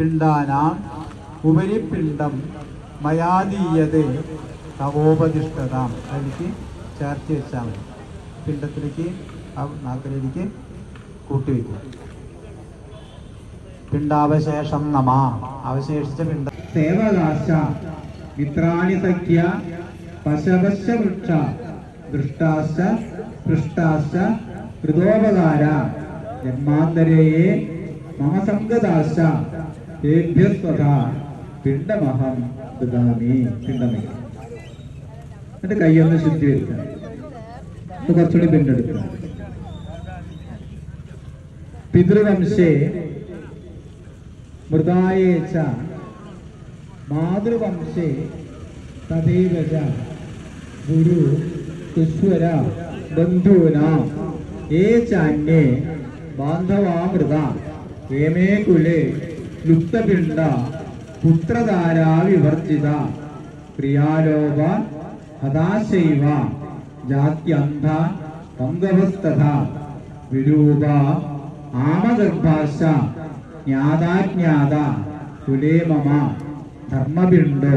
പിണ്ടാനാം ഉപരിപിണ്ഡം മയാദീയതേ തവോപതിഷ്ഠതാം. അതിലേക്ക് ചേർത്ത് വെച്ചാൽ മതി. പിണ്ടത്തിലേക്ക് ആ നാക്കിലേക്ക് കൂട്ടിവെക്കും പിണ്ടാവശേഷം നമ. അവശേഷിച്ച പിണ്ട സേവകാശ മിത്രാണി സഖ്യ പശവശ വൃക്ഷ ദൃഷ്ടാശ പൃഷ്ടാശ ഹൃദോപകാര ജന്മാന്തരേയെ മമ സംഗതാശ്ച തേഭ്യസ്വത പിണ്ടമഹം ദാമി പിണ്ടമേ എന്നിട്ട് കൈയൊന്ന് ശുദ്ധി എന്നിട്ട് കുറച്ചുകൂടി പിണ്ടെടുക്കുക പിതൃവംശേ മൃതായേച്ച മാതൃവംശേ തഥൈവച ഗുരു കുശ്വര ബന്ധൂന. ഏ ചാന്യേ ബാന്ധവാമൃത ഏമേ കുലേ ലുപ്തപിണ്ഡ പുത്രധാരാ വിവർജിത. ക്രിയാലോപ ഹതാശൈവ ജാത്യന്ധ പങ്കവസ്തഥ. വിരൂപ ആമഗർഭാശ ജ്ഞാതാജ്ഞാത കുലേമമ ധർമ്മപിണ്ടോ.